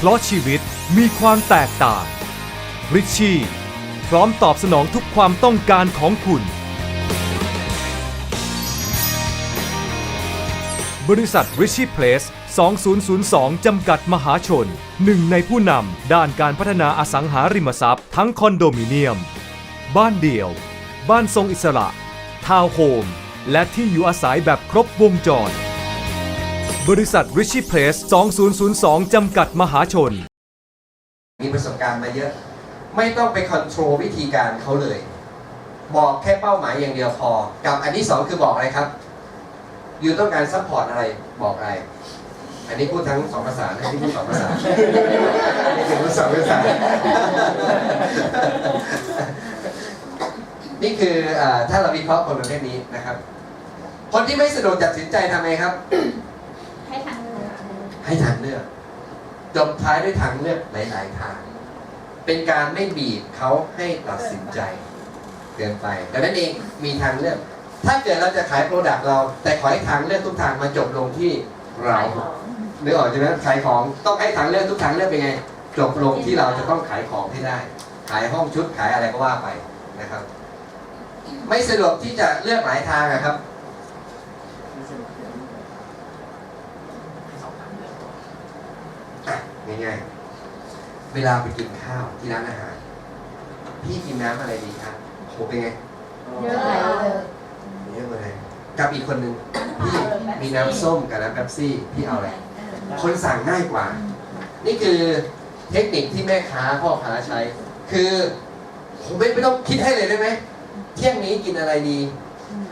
เพราะชีวิตมีความแตกต่าง ริชชี่พร้อมตอบสนองทุกความต้องการของคุณ บริษัท Richie Place 2002 จำกัดมหาชน หนึ่งในผู้นำด้านการพัฒนาอสังหาริมทรัพย์ ทั้งคอนโดมิเนียม บ้านเดี่ยว บ้านทรงอิสระ ทาวน์โฮม และที่อยู่อาศัยแบบครบวงจร บริษัท Richie Place 2002 จำกัดมหาชน มีประสบการณ์มาเยอะ ไม่ต้องไปคอนโทรลวิธีการเขาเลย บอกแค่เป้าหมายอย่างเดียวพอ กับอันที่สองคือบอกอะไรครับ อยู่ต้องการซัพพอร์ตอะไรบอกอะไร อันนี้พูดทั้งสองภาษานะที่พูดสองภาษาอันนี้คือพูดสองภาษา นี่คืออาถ้าเราวิเคราะห์คนประเภทนี้นะครับ คนที่ไม่สะดวกตัดสินใจทำไงครับ ให้ทางเลือก ให้ทางเลือก จบท้ายด้วยทางเลือกหลาย ๆ ทาง เป็นการไม่บีบเขาให้ตัดสินใจเกินไปดังนั้นเองมีทางเลือก ถ้าเกิดเราจะขายโปรดักต์เรา แต่ขอให้ทางเลือกทุกทางมาจบลงที่เราขายของนึกออกใช่ไหมขายของต้องให้ทางเลือกทุกทางเลือกเป็นไง จบลงที่เราจะต้องขายของให้ได้ ขายห้องชุดขายอะไรก็ว่าไปนะครับ ไม่สะดวกที่จะเลือกหลายทางอะครับ อะ ง่ายๆ เวลาไปกินข้าวที่ร้านอาหาร พี่กินน้ำอะไรดีครับโหเป็นไงเยอะเลยเยอะเลยกับอีกคนหนึ่งพี่มีน้ำส้มกับน้ำเป๊ปซี่พี่เอาอะไรคนสั่งง่ายกว่า นี่คือเทคนิคที่แม่ค้าพ่อค้าใช้ คือผมไม่ไม่ต้องคิดให้เลยได้ไหมเที่ยงนี้กินอะไรดี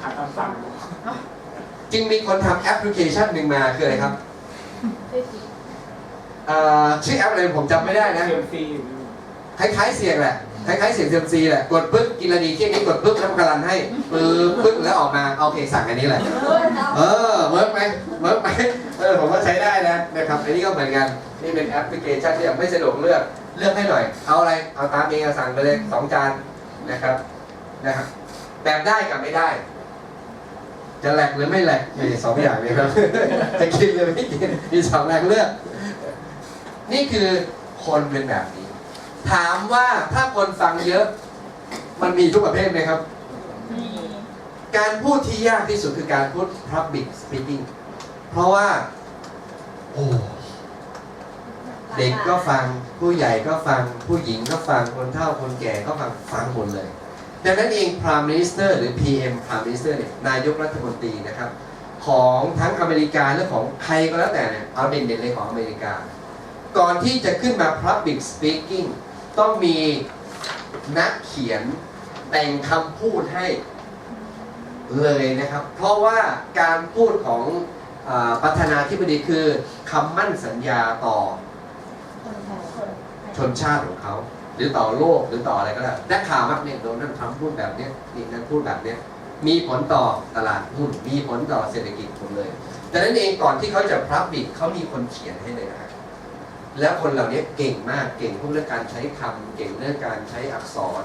หาตามสั่งจึงมีคนทำแอปพลิเคชันหนึ่งมาคืออะไรครับ เอ่อชื่อแอปอะไรผมจำไม่ได้นะ เซลฟี่คล้ายๆเสียงแหละ คล้ายๆเสียงเซยมซีแหละ กดปึ๊บกินอะไรดีเที่ยงนี้กดปึ๊บแล้วมันกำลันให้ปึ๊บปึ๊บแล้วออกมาโอเคสั่งอันนี้แหละ เออเวิร์กไหมเวิร์กไหมเออผมว่าใช้ได้นะนะครับอันนี้ก็เหมือนกันนี่เป็นแอปพลิเคชันที่ยังไม่สะดวกเลือกเลือกให้หน่อย เอาอะไรเอาตามเองเอาสั่งไปเลยสองจานนะครับนะครับแบบได้กับไม่ได้ จะแหลกหรือไม่แหลกมีสองอย่างเลยครับ จะกินหรือไม่กินมีสองแรงเลือก นี่คือคนเป็นแบบนี้ ถามว่าถ้าคนฟังเยอะ มันมีทุกประเภทไหมครับ การพูดที่ยากที่สุดคือการพูด public speaking เพราะว่า โอ้เด็กก็ฟังผู้ใหญ่ก็ฟังผู้หญิงก็ฟังคนเฒ่าคนแก่ก็ฟังฟังหมดเลยดังนั้นเอง Prime Minister หรือ PM Prime Minister เนี่ยนายกรัฐมนตรีนะครับ ของทั้งอเมริกาและของใครก็แล้วแต่เนี่ยเอาเด่นๆเลยของอเมริกา ก่อนที่จะขึ้นมา public speaking ต้องมีนักเขียนแต่งคำพูดให้เลยนะครับ เพราะว่าการพูดของอประธานาธิบดีคือคำมั่นสัญญาต่อชนชาติของเขา หรือต่อโลกหรือต่ออะไรก็ได้นักข่าวมักเนี่ยโดนัลด์ทรัมป์พูดแบบเนี้ยนี่นั่นพูดแบบเนี้ยมีผลต่อตลาดหุ้นมีผลต่อเศรษฐกิจหมดเลย แต่นั้นเองก่อนที่เขาจะพรับบิกเขามีคนเขียนให้เลยนะครับ แล้วคนเหล่านี้เก่งมากเก่งพวกเรื่องการใช้คำเก่งเรื่องการใช้อักษร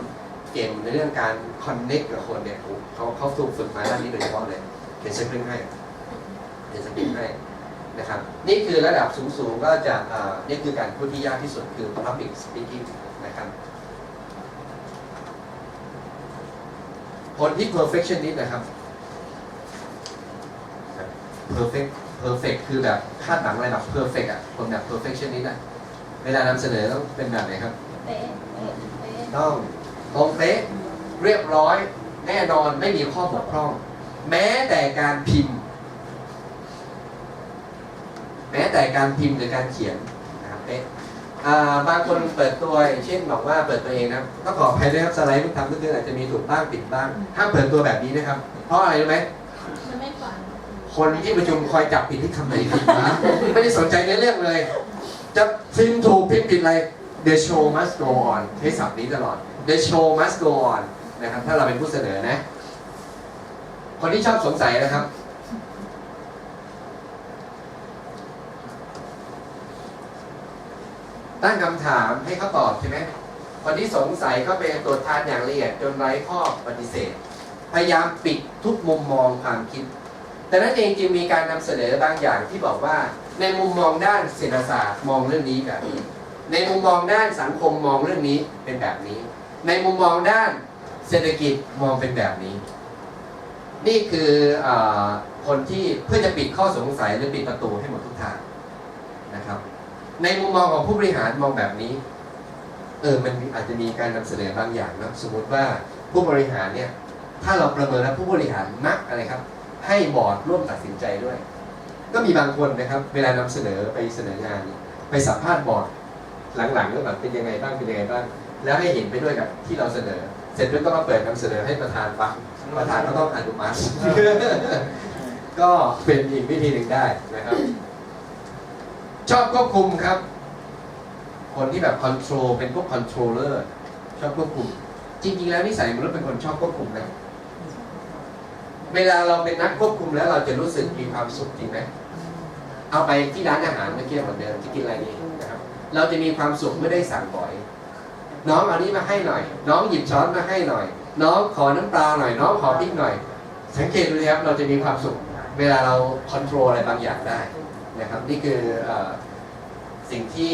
เก่งในเรื่องการคอนเน็กกับคนเนี่ยเขาเขาถูกฝึกมาด้านนี้โดยเฉพาะเลยเดี๋ยวจะขึ้นให้เดี๋ยวจะขึ้นให้นะครับ นี่คือระดับสูงๆก็จะอ่านี่คือการพูดที่ยากที่สุดคือ public speaking นะครับคนที่ perfectionist นะครับ perfect perfect คือแบบคาดหวังอะไรแบบ perfect อะคนแบบ perfectionist อะเวลานำเสนอต้องเป็นแบบไหนครับ เป๊ะเป๊ะเป๊ะต้องตรงเป๊ะเรียบร้อยแน่นอนไม่มีข้อบกพร่อง แม้แต่การพิมพ์ แม้แต่การพิมพ์หรือการเขียนนะครับเป๊ะอ่าบางคนเปิดตัวอย่างเช่นบอกว่าเปิดตัวเองนะต้องขออภัยด้วยครับสไลด์เพิ่งทำเมื่อคืนอาจจะมีถูกบ้างผิดบ้างห้ามเปิดตัวแบบนี้นะครับ เพราะอะไรรู้ไหมมันไม่ฝัน คนที่ประชุมคอยจับผิดที่คำไหนผิดนะไม่ได้สนใจในเรื่องเลย จะพิมพ์ถูกพิมพ์ผิดอะไร the show must go on ใช้ศัพท์นี้ตลอด the show must go on นะครับถ้าเราเป็นผู้เสนอนะ คนที่ชอบสงสัยนะครับ ตั้งคำถามให้เขาตอบใช่ไหมคนที่สงสัยก็ไปตรวจทานอย่างละเอียดจนไร้ข้อปฏิเสธ พยายามปิดทุกมุมมองความคิด แต่นั้นเองจึงมีการนำเสนอบางอย่างที่บอกว่า ในมุมมองด้านเศรษฐศาสตร์มองเรื่องนี้แบบนี้ ในมุมมองด้านสังคมมองเรื่องนี้เป็นแบบนี้ ในมุมมองด้านเศรษฐกิจมองเป็นแบบนี้ นี่คืออคนที่เพื่อจะปิดข้อสงสัยหรือปิดประตูให้หมดทุกทางนะครับ ในมุมมองของผู้บริหารมองแบบนี้เออมันอาจจะมีการนำเสนอบางอย่างนะสมมติว่าผู้บริหารเนี่ยถ้าเราประเมินแล้วผู้บริหารมักอะไรครับ ให้บอร์ดร่วมตัดสินใจด้วย ก็มีบางคนนะครับ เวลานำเสนอไปเสนองาน ไปสัมภาษณ์บอร์ดหลังๆแล้วแบบเป็นยังไงบ้างเป็นยังไงบ้าง แล้วให้เห็นไปด้วยกับที่เราเสนอ เสร็จแล้วก็มาเปิดนำเสนอให้ประธานฟังประธานก็ต้องอนุมัติก็เป็นอีกวิธีหนึ่งได้นะครับ ชอบควบคุมครับ คนที่แบบคอนโทรลเป็นพวกคอนโทรลเลอร์ชอบควบคุม จริงๆแล้วนิสัยมนุษย์เป็นคนชอบควบคุมนะ เวลาเราเป็นนักควบคุมแล้วเราจะรู้สึกมีความสุขจริงไหมเอาไปที่ร้านอาหารเมื่อกี้เหมือนเดิมที่กินอะไรดีนะครับ เราจะมีความสุขไม่ได้สั่งบ่อย น้องเอานี้มาให้หน่อย น้องหยิบช้อนมาให้หน่อย น้องขอน้ำปลาหน่อย น้องขอพริกหน่อย สังเกตดูนะครับเราจะมีความสุข เวลาเราคอนโทรลอะไรบางอย่างได้นะครับ นี่คืออสิ่งที่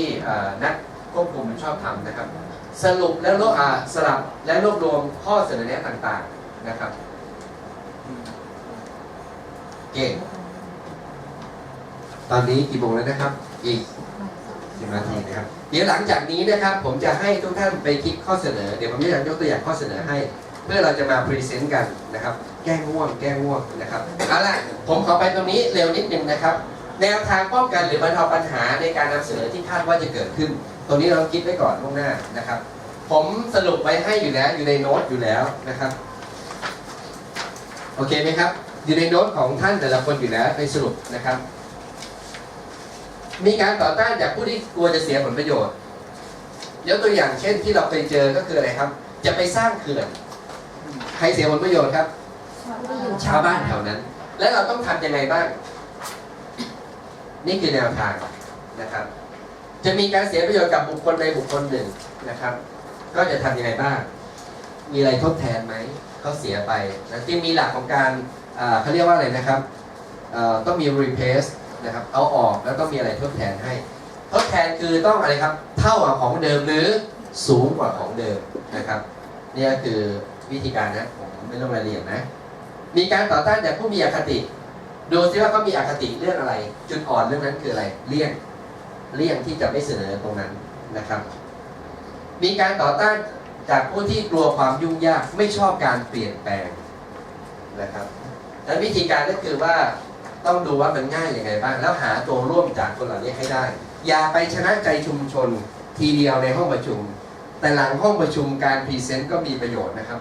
นักควบคุมชอบทำนะครับ สรุปและรวบสลับและรวบรวมข้อเสนอแนะต่างๆนะครับ เก่ง ตอนนี้กี่โมงแล้วนะครับ อีกสิบนาทีนะครับ เดี๋ยวหลังจากนี้นะครับ ผมจะให้ทุกท่านไปคิดข้อเสนอ เดี๋ยวผมจะยกตัวอย่างข้อเสนอให้ เพื่อเราจะมาพรีเซนต์กันนะครับ แก้ง่วง แก้ง่วงนะครับ เอาล่ะ ผมขอไปตรงนี้เร็วนิดนึงนะครับ แนวทางป้องกันหรือบรรเทาปัญหาในการนำเสนอที่คาดว่าจะเกิดขึ้น ตรงนี้เราคิดไว้ก่อนล่วงหน้านะครับ ผมสรุปไว้ให้อยู่แล้ว อยู่ในโน้ตอยู่แล้วนะครับ โอเคไหมครับ อยู่ในโน้ตของท่านแต่ละคนอยู่แล้วไปสรุปนะครับ มีการต่อต้านจากผู้ที่กลัวจะเสียผลประโยชน์ยกตัวอย่างเช่นที่เราเคยเจอก็คืออะไรครับ จะไปสร้างเขื่อนใครเสียผลประโยชน์ครับ ชาวบ้านแถวนั้น และเราต้องทำยังไงบ้าง นี่คือแนวทางนะครับ จะมีการเสียประโยชน์กับบุคคลใดบุคคลหนึ่งนะครับ ก็จะทำยังไงบ้าง มีอะไรทดแทนไหมเขาเสียไปนะจึงมีหลักของการอ่า เขาเรียกว่าอะไรนะครับต้องมี replace นะครับเอาออกแล้วต้องมีอะไรทดแทนให้ทดแทนคือต้องอะไรครับ เท่ากับของเดิมหรือสูงกว่าของเดิมนะครับนี่ก็คือวิธีการนะผมไม่ต้องรายละเอียดนะ มีการต่อต้านจากผู้มีอคติ ดูซิว่าเขามีอคติเรื่องอะไร จุดอ่อนเรื่องนั้นคืออะไรเลี่ยงเลี่ยงที่จะไม่เสนอตรงนั้นนะครับ มีการต่อต้านจากผู้ที่กลัวความยุ่งยากไม่ชอบการเปลี่ยนแปลงนะครับ และวิธีการก็คือว่าต้องดูว่ามันง่ายอย่างไรบ้าง แล้วหาตัวร่วมจากคนเหล่านี้ให้ได้ อย่าไปชนะใจชุมชนทีเดียวในห้องประชุม แต่หลังห้องประชุมการพรีเซนต์ก็มีประโยชน์นะครับ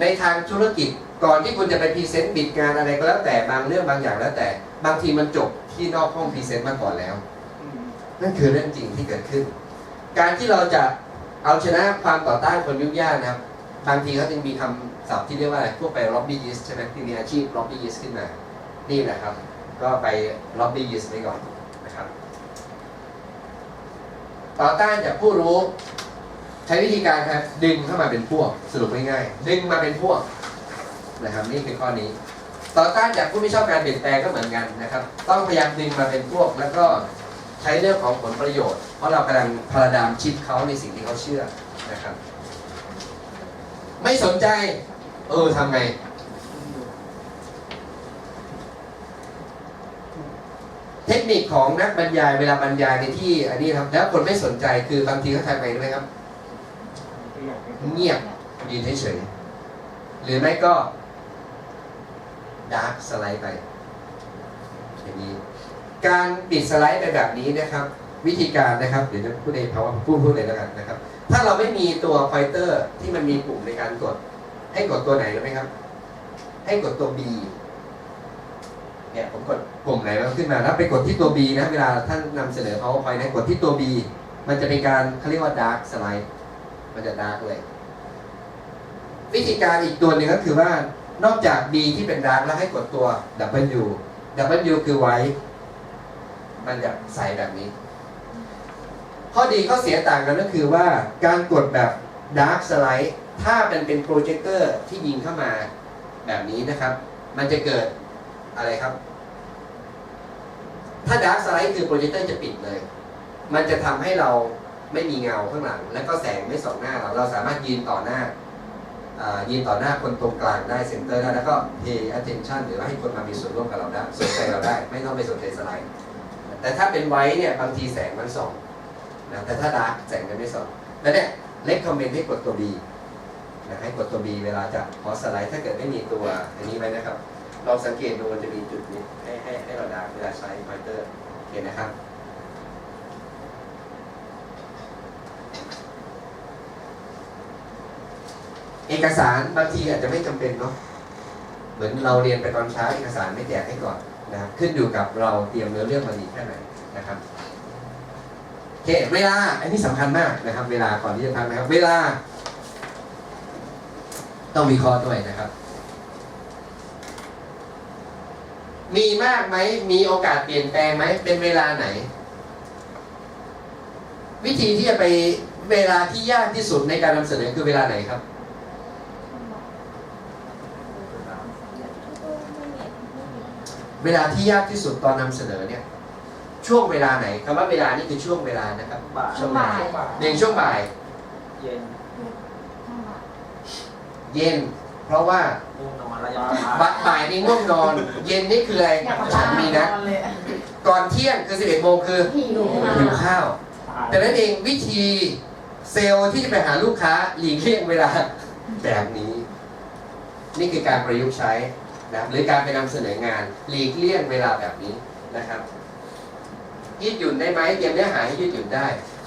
ในทางธุรกิจก่อนที่คุณจะไปพรีเซนต์บิดงานอะไรก็แล้วแต่บางเรื่องบางอย่างแล้วแต่ บางทีมันจบที่นอกห้องพรีเซนต์มาก่อนแล้ว นั่นคือเรื่องจริงที่เกิดขึ้น การที่เราจะเอาชนะความต่อต้านคนยุ่งยากนะครับ บางทีเขาจึงมีคำ ศัพท์ที่เรียกว่าอะไรพวกไป lobbyist ใช่ไหมที่มีอาชีพ lobbyist ขึ้นมา นี่แหละครับ ก็ไป lobbyist ไว้ก่อนนะครับ ต่อต้านจากผู้รู้ ใช้วิธีการครับดึงเข้ามาเป็นพวกสรุปง่ายๆดึงมาเป็นพวกนะครับ นี่คือข้อนี้ ต่อต้านจากผู้ไม่ชอบการเปลี่ยนแปลงก็เหมือนกันนะครับ ต้องพยายามดึงมาเป็นพวกแล้วก็ใช้เรื่องของผลประโยชน์ เพราะเรากำลังพาราดามชิดเขาในสิ่งที่เขาเชื่อนะครับ ไม่สนใจ เออทำไง เทคนิคของนักบรรยายเวลาบรรยายในที่ อันนี้ครับ แล้วคนไม่สนใจคือบางทีเขาทำไงรู้ไหมครับ เงียบยืนเฉยๆหรือไม่ก็ดาร์กสไลด์ไปอย่างนี้ การปิดสไลด์ไปแบบนี้นะครับ วิธีการนะครับเดี๋ยวจะพูดในภาวะพูดพูดเลยแล้วกันนะครับ ถ้าเราไม่มีตัวพอยเตอร์ที่มันมีปุ่มในการกด ให้กดตัวไหนรู้ไหมครับ ให้กดตัว B เนี่ยผมกดปุ่มไหนมันขึ้นมาแล้วไปกดที่ตัว B นะเวลาท่านนำเสนอ PowerPoint นะกดที่ตัว B มันจะเป็นการเขาเรียกว่า dark slide มันจะดาร์กเลย วิธีการอีกตัวหนึ่งก็คือว่านอกจาก B ที่เป็นดาร์กแล้วให้กดตัว W W คือไว้ มันจะใสแบบนี้ ข้อดีข้อเสียต่างกันก็คือว่าการกดแบบดาร์กสไลด์ ถ้ามันเป็นโปรเจคเตอร์ที่ยิงเข้ามาแบบนี้นะครับ มันจะเกิดอะไรครับ ถ้าดาร์กสไลด์คือโปรเจคเตอร์จะปิดเลย มันจะทำให้เราไม่มีเงาข้างหลัง แล้วก็แสงไม่ส่องหน้าเรา เราสามารถยืนต่อหน้าอ่ายืนต่อหน้าคนตรงกลางได้เซนเตอร์ได้ แล้วก็ pay attention หรือว่าให้คนมามีส่วนร่วมกับเราได้สนใจเราได้ ไม่ต้องไปสนใจสไลด์ แต่ถ้าเป็นไว้เนี่ยบางทีแสงมันส่องนะแต่ถ้าดาร์กแสงมันไม่ส่องแล้วเนี่ยเล็กคอมเมนต์ให้กดตัว B นะให้กดตัว B เวลาจะพอสไลด์ถ้าเกิดไม่มีตัวอันนี้ไว้นะครับลองสังเกตดูมันจะมีจุดนี้ให้ให้ให้เราดากเวลาใช้พอยเตอร์เห็นนะครับเอกสารบางทีอาจจะไม่จำเป็นเนาะเหมือนเราเรียนไปตอนเช้าเอกสารไม่แจกให้ก่อนนะครับขึ้นอยู่กับเราเตรียมเนื้อเรื่องมาดีแค่ไหนนะครับโอเคเวลาอันนี้สำคัญมากนะครับ เวลาก่อนที่จะทำนะครับ เวลา ต้องวิเคราะห์ด้วยนะครับ มีมากไหม มีโอกาสเปลี่ยนแปลงไหม เป็นเวลาไหน วิธีที่จะไปเวลาที่ยากที่สุดในการนำเสนอคือเวลาไหนครับเวลาที่ยากที่สุดตอนนำเสนอเนี่ย ช่วงเวลาไหนคำว่าเวลานี่คือช่วงเวลานะครับบ่ายช่วงบ่ายหนึ่งช่วงบ่าย เย็น เย็น เพราะว่าง่วงนอนแล้วยังบ่ายบ่ายนี่ง่วงนอน เย็นนี่คืออะไรฉันมีนะ ก่อนเที่ยงคือ 11โมงคือหิวหิวข้าว แต่นั้นเองวิธีเซลล์ที่จะไปหาลูกค้าหลีกเลี่ยงเวลาแบบนี้ นี่คือการประยุกต์ใช้นะหรือการไปนำเสนองานหลีกเลี่ยงเวลาแบบนี้นะครับยืดหยุ่นได้ไหมเตรียมเนื้อหาให้ยืดหยุ่นได้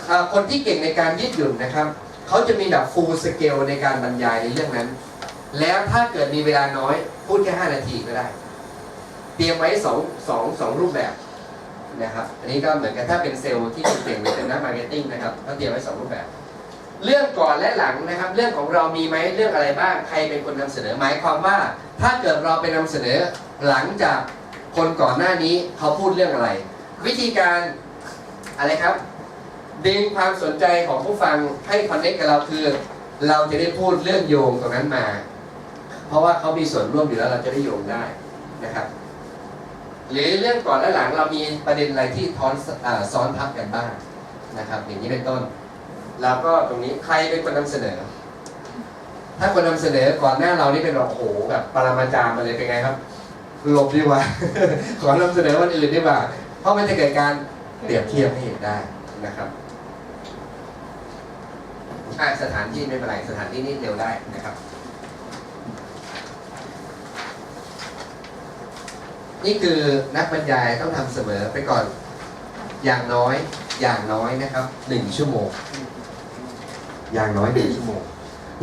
อ่าคนที่เก่งในการยืดหยุ่นนะครับ เขาจะมีแบบ full scale ในการบรรยายในเรื่องนั้น แล้วถ้าเกิดมีเวลาน้อย พูดแค่ 5 นาทีก็ได้ เตรียมไว้สองสองสองรูปแบบนะครับ อันนี้ก็เหมือนกันถ้าเป็นเซลล์ที่เก่งเป็นนักมาร์เก็ตติ้งนะครับก็เตรียมไว้สองรูปแบบ เรื่องก่อนและหลังนะครับ เรื่องของเรามีไหมเรื่องอะไรบ้าง ใครเป็นคนนำเสนอ หมายความว่า ถ้าเกิดเราไปนำเสนอหลังจากคนก่อนหน้านี้เขาพูดเรื่องอะไร วิธีการอะไรครับ ดึงความสนใจของผู้ฟังให้คอนเนคกับเราคือ เราจะได้พูดเรื่องโยงตรงนั้นมา เพราะว่าเขามีส่วนร่วมอยู่แล้วเราจะได้โยงได้นะครับ หรือเรื่องก่อนและหลังเรามีประเด็นอะไรที่ท้อนอซ้อนทับกันบ้างนะครับ อย่างนี้เป็นต้น แล้วก็ตรงนี้ใครเป็นคนนำเสนอ ถ้าคนนำเสนอก่อนหน้าเรานี่เป็นแบบโอ้โหแบบปรมาจารย์มาเลยเป็นไงครับหลบดีกว่า ขอนำเสนอวันอื่นดีกว่า เพราะมันจะเกิดการเปรียบเทียบให้เห็นได้นะครับ อะสถานที่ไม่เป็นไรสถานที่นี่เร็วได้นะครับ นี่คือนักบรรยายต้องทำเสมอไปก่อนอย่างน้อยอย่างน้อยนะครับหนึ่งชั่วโมง อย่างน้อยหนึ่งชั่วโมง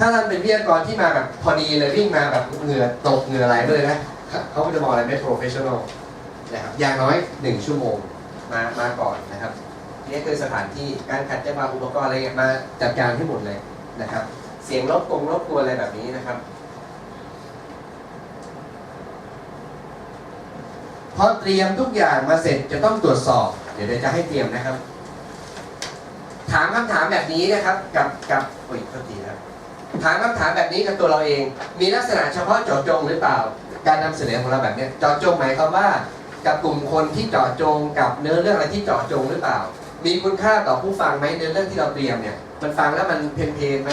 ถ้าท่านเป็นวิทยากรที่มาแบบพอดีเลยวิ่งมาแบบเหงื่อตกเหงื่อไหลเลยนะเขาก็จะมองอะไรไม่โปรเฟชชั่นอลนะครับอย่างน้อยหนึ่งชั่วโมงมามาก่อนนะครับ นี่คือสถานที่การขัดจังหวะอุปกรณ์อะไรเงี้ยมาจัดการให้หมดเลยนะครับ เสียงรบกงรบกวนอะไรแบบนี้นะครับ พอเตรียมทุกอย่างมาเสร็จจะต้องตรวจสอบ เดี๋ยวจะให้เตรียมนะครับ ถามคำถามแบบนี้นะครับ กับกับอุ้ยโทษทีครับถามคำถามแบบนี้กับตัวเราเอง มีลักษณะเฉพาะเจาะจงหรือเปล่า การนำเสนอของเราแบบนี้เจาะจงหมายความว่า กับกลุ่มคนที่เจาะจงกับเนื้อเรื่องอะไรที่เจาะจงหรือเปล่า มีคุณค่าต่อผู้ฟังไหมเนื้อเรื่องที่เราเตรียมเนี่ย มันฟังแล้วมันเพลนเพลนไหม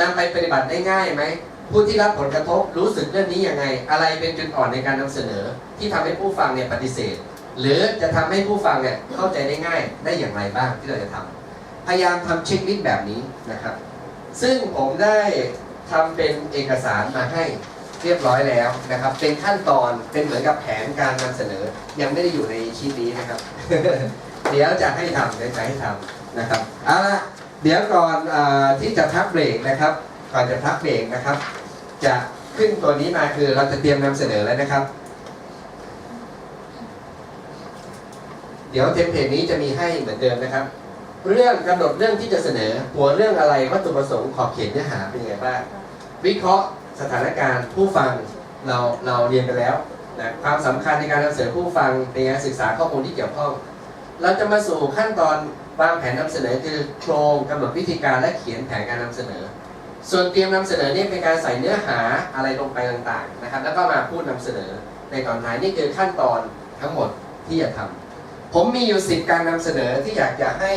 นำไปปฏิบัติได้ง่ายไหมผู้ที่รับผลกระทบรู้สึกเรื่องนี้ยังไง อะไรเป็นจุดอ่อนในการนำเสนอ ที่ทำให้ผู้ฟังเนี่ยปฏิเสธ หรือจะทำให้ผู้ฟังเนี่ยเข้าใจได้ง่ายได้อย่างไรบ้างที่เราจะทำพยายามทำเช็คลิสต์แบบนี้นะครับ ซึ่งผมได้ทำเป็นเอกสารมาให้เรียบร้อยแล้วนะครับ เป็นขั้นตอนเป็นเหมือนกับแผนการนำเสนอ ยังไม่ได้อยู่ในชีทนี้นะครับ เดี๋ยวจะให้ทำเดี๋ยวจะให้ทำนะครับเอาละเดี๋ยวก่อนอที่จะพักเบรกนะครับ ก่อนจะพักเบรกนะครับ จะขึ้นตัวนี้มาคือเราจะเตรียมนำเสนอแล้วนะครับ เดี๋ยวเทมเพลตนี้จะมีให้เหมือนเดิมนะครับ เรื่องกำหนดเรื่องที่จะเสนอ หัวเรื่องอะไรวัตถุประสงค์ขอบเขตเนื้อหาเป็นยังไงบ้างวิเคราะห์สถานการณ์ผู้ฟังเราเราเรียนไปแล้วนะความสำคัญในการนำเสนอผู้ฟังเป็นการศึกษาข้อมูลที่เกี่ยวข้อง เราจะมาสู่ขั้นตอนวางแผนนำเสนอคือโครงกำหนดวิธีการและเขียนแผนการนำเสนอ ส่วนเตรียมนำเสนอเนี่ยเป็นการใส่เนื้อหาอะไรลงไปต่างๆนะครับ แล้วก็มาพูดนำเสนอในตอนท้ายนี่คือขั้นตอนทั้งหมดที่จะทำผผมมีอยู่สิบการนำเสนอที่อยากจะให้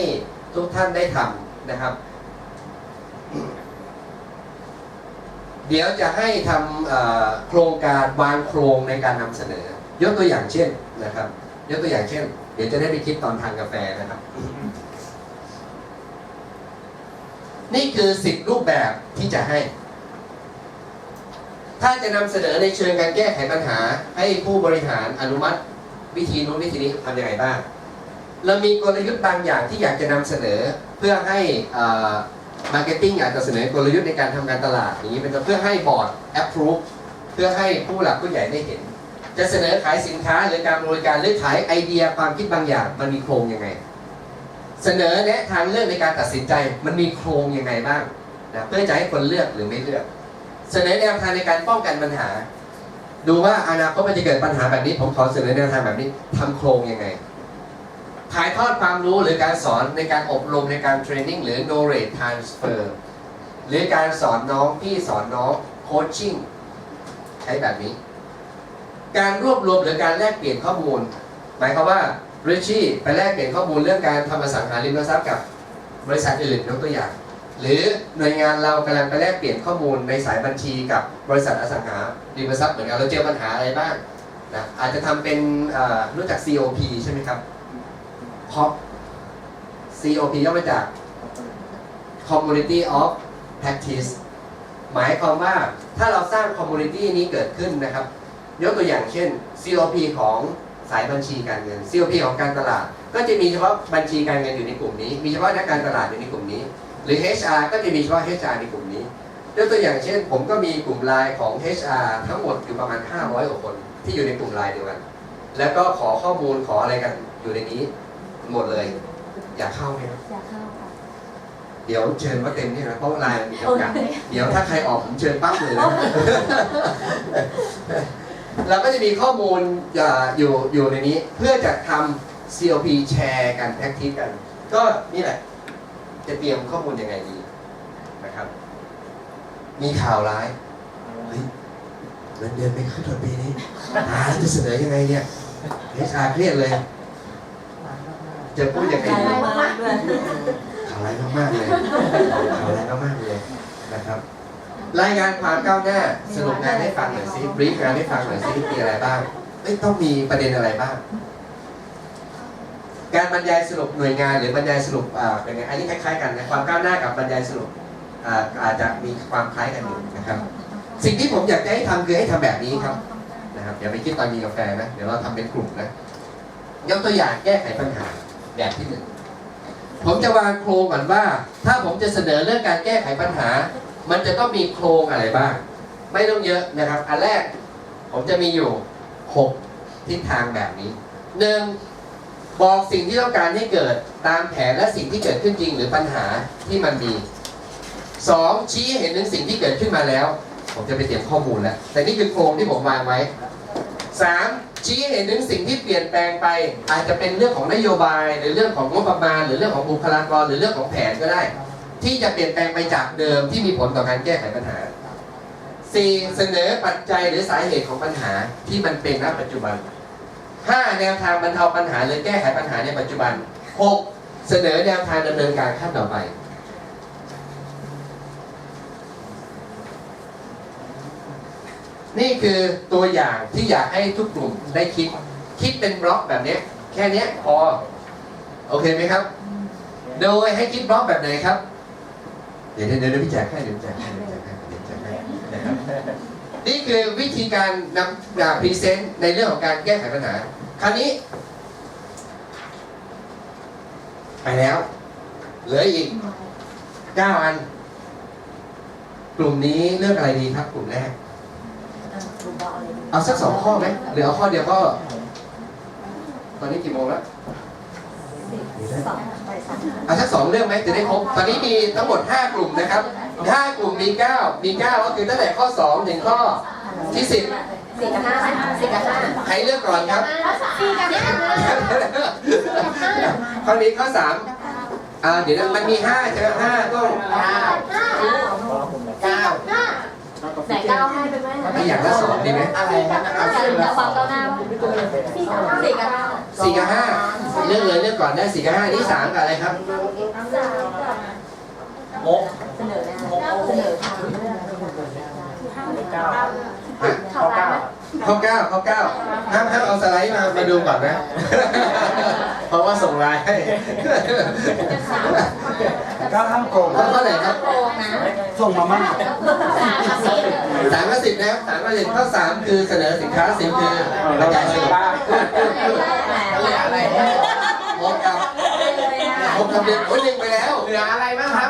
ทุกท่านได้ทำนะครับ เดี๋ยวจะให้ทำโครงการวางโครงในการนำเสนอ ยกตัวอย่างเช่นนะครับ ยกตัวอย่างเช่น ดี๋ยวจะได้ไปคิดตอนทานกาแฟนะครับ นี่คือสิบรูปแบบที่จะให้ ถ้าจะนำเสนอในเชิงการแก้ไขปัญหา ให้ผู้บริหารอนุมัติ วิธีนู้นวิธีนี้ทำยังไงบ้าง เรามีกลยุทธ์บางอย่างที่อยากจะนำเสนอเพื่อให้มาร์เก็ตติ้งอยากจะเสนอกลยุทธ์ในการทำการตลาดอย่างนี้เป็นต้นเพื่อให้บอร์ด approve เพื่อให้ผู้หลักผู้ใหญ่ได้เห็น จะเสนอขายสินค้าหรือการบริการหรือขายไอเดียความคิดบางอย่าง มันมีโครงยังไง เสนอแนะทางเลือกในการตัดสินใจ มันมีโครงยังไงบ้างนะเพื่อจะให้คนเลือกหรือไม่เลือก เสนอแนวทางในการป้องกันปัญหา ดูว่าอนาคตมันจะเกิดปัญหาแบบนี้ ผมขอเสนอแนวทางแบบนี้ทำโครงยังไงถ่ายทอดความรู้หรือการสอนในการอบรมในการเทรนนิ่งหรือ knowledge transfer หรือการสอนน้องพี่สอนน้องโคชชิ่งใช้แบบนี้ การรวบรวมหรือการแลกเปลี่ยนข้อมูล หมายความว่าริชี่ไปแลกเปลี่ยนข้อมูลเรื่องการทำอสังหาริมทรัพย์กับบริษัทอื่นยกตัวอย่าง หรือหน่วยงานเรากำลังไปแลกเปลี่ยนข้อมูลในสายบัญชีกับบริษัทอสังหาริมทรัพย์เหมือนกันเราเจอปัญหาอะไรบ้างนะอาจจะทำเป็นรู้จัก COP ใช่ไหมครับ COP COP ย่อมาจาก Community of Practice หมายความว่าถ้าเราสร้าง Community นี้เกิดขึ้นนะครับ ยกตัวอย่างเช่น COP ของสายบัญชีการเงิน COP ของการตลาด ก็จะมีเฉพาะบัญชีการเงินอยู่ในกลุ่มนี้ มีเฉพาะนักการตลาดอยู่ในกลุ่มนี้ หรือ HR ก็จะมีเฉพาะ HR ในกลุ่มนี้ยกตัวอย่างเช่น ผมก็มีกลุ่มไลน์ของ HR ทั้งหมดอยู่ประมาณ 500กว่าคนที่อยู่ในกลุ่มไลน์เดียวกัน แล้วก็ขอข้อมูลขออะไรกันอยู่ในนี้หมดเลย อยากเข้าไหมครับอยากเข้าค่ะเดี๋ยวเชิญว่าเต็มที่นะเพราะไลน์มีจำกัดเดี๋ยวถ้าใครออกผมเชิญปั๊บเลยนะ เราก็จะมีข้อมูลอ่าอยู่อยู่ในนี้ เพื่อจะทำ COP แชร์กันแพ็กทีกัน ก็นี่แหละ จะเตรียมข้อมูลยังไงดีนะครับ มีข่าวร้ายเฮ้ยเงินเดือนไม่ขึ้นตัวปีนี้หาแล้วจะเสนอยังไงเนี่ยเฮชอาเครียดเลย จะพูดยังไงดีข่าวร้ายมากๆเลยข่าวร้ายมากๆเลยนะครับ รายงานความก้าวหน้าสรุปงานให้ฟังหน่อยซิบรีฟงานให้ฟังหน่อยซิมีอะไรบ้างเอ้ยต้องมีประเด็นอะไรบ้าง การบรรยายสรุปหน่วยงานหรือบรรยายสรุปอ่าเป็นไงอันนี้คล้ายๆกันนะความก้าวหน้ากับบรรยายสรุปอ่าอาจจะมีความคล้ายกันอยู่นะครับ สิ่งที่ผมอยากจะให้ทำคือให้ทำแบบนี้ครับนะครับอย่าไปคิดตอนกินกาแฟนะเดี๋ยวเราทำเป็นกลุ่มนะยกตัวอย่างแก้ไขปัญหาแบบที่หนึ่งผมจะวางโครงก่อนว่า ถ้าผมจะเสนอเรื่องการแก้ไขปัญหา มันจะต้องมีโครงอะไรบ้าง ไม่ต้องเยอะนะครับ อันแรกผมจะมีอยู่หกทิศทางแบบนี้หนึ่งบอกสิ่งที่ต้องการให้เกิดตามแผนและสิ่งที่เกิดขึ้นจริงหรือปัญหาที่มันมีสองชี้เห็นถึงสิ่งที่เกิดขึ้นมาแล้ว ผมจะไปเตรียมข้อมูลแล้ว แต่นี่คือโครงที่ผมวางไว้สามชี้เห็นถึงสิ่งที่เปลี่ยนแปลงไป อาจจะเป็นเรื่องของนโยบาย หรือเรื่องของงบประมาณ หรือเรื่องของบุคลากรหรือเรื่องของแผนก็ได้ ที่จะเปลี่ยนแปลงไปจากเดิมที่มีผลต่อการแก้ไขปัญหา 4. เสนอปัจจัยหรือสาเหตุของปัญหาที่มันเป็นณปัจจุบัน 5. แนวทางบรรเทาปัญหาหรือแก้ไขปัญหาในปัจจุบัน 6. เสนอแนวทางดำเนินการขั้นต่อไป นี่คือตัวอย่างที่อยากให้ทุกกลุ่มได้คิด คิดเป็นบล็อกแบบนี้ แค่นี้พอ โอเคไหมครับ โดยให้คิดบล็อกแบบไหนครับ เดี๋ยวเดี๋ยวเดี๋ยวพี่แจกให้เดี๋ยวแจกให้เดี๋ยวแจกให้เดี๋ยวแจกให้นะครับนี่คือวิธีการนำพรีเซนต์ในเรื่องของการแก้ไขปัญหา คราวนี้ไปแล้ว เหลืออีก9อัน กลุ่มนี้เลือกอะไรดีครับ กลุ่มแรก เอาสักสองข้อไหมหรือเอาข้อเดียวก็ ตอนนี้กี่โมงแล้ว เอาสักสองเรื่องไหมจะได้ครบ ตอนนี้มีทั้งหมด 5 กลุ่มนะครับ 5 กลุ่มมี 9 มี 9 ก็คือตั้งแต่ข้อ 2 ถึงข้อที่ 10 สี่กับห้าสี่กับห้าใครเลือกก่อนครับสี่กับห้าข้อนี้ข้อ3อ่าเดี๋ยวนะมันมี 5 ใช่ไหม5ต้อง ห้า9ห้ากาแฟ ไหนก้าวให้ไปไหมถ้าอยากละสองดีไหมอะไรนะแต่ความก้าวหน้าสี่กับห้าสี่กับห้าสี่กับห้าเลือกเลยเลือกก่อนได้สี่กับห้านี่สามกับอะไรครับสามกับโมกเสนอแนะเสนอทางเก้าฮะเข้าร้านไหมข้อเก้าข้อเก้าห้ามห้ามเอาสไลด์มามาดูก่อนนะ เพราะว่าส่งไลน์ให้เก้าห้ามโกงข้อข้อไหนครับโกงนะส่งมามั่ง สามกับสี่สามกับสิบนะครับสามกับสิบข้อสามคือเสนอสินค้าสิบคือเราจ่ายสิบบ้าอะไรพบกับพบกับเด็กโอ้ยหนึ่งไปแล้วเหลืออะไรบ้างครับ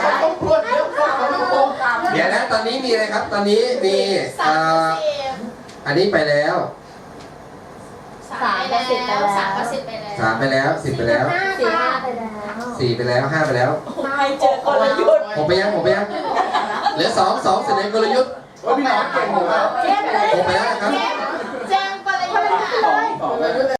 เขาต้องพูดเรื่องเขาต้องโกงเดี๋ยวนะตอนนี้มีอะไรครับ ตอนนี้มีอันนี้ไปแล้วสามกับสิบไปแล้วสามกับสิบไปแล้วสามไปแล้วสิบไปแล้วสี่ห้าไปแล้ว สี่ไปแล้วห้าไปแล้ว ไม่เจอกลยุทธ์หกไปยังหกไปยังเหลือสองสองเสนอกลยุทธ์ว่าพี่น้องเก่งหมดแล้วเจ็บเลยหกไปแล้วนะครับ แจ้งกลยุทธ์สองสอง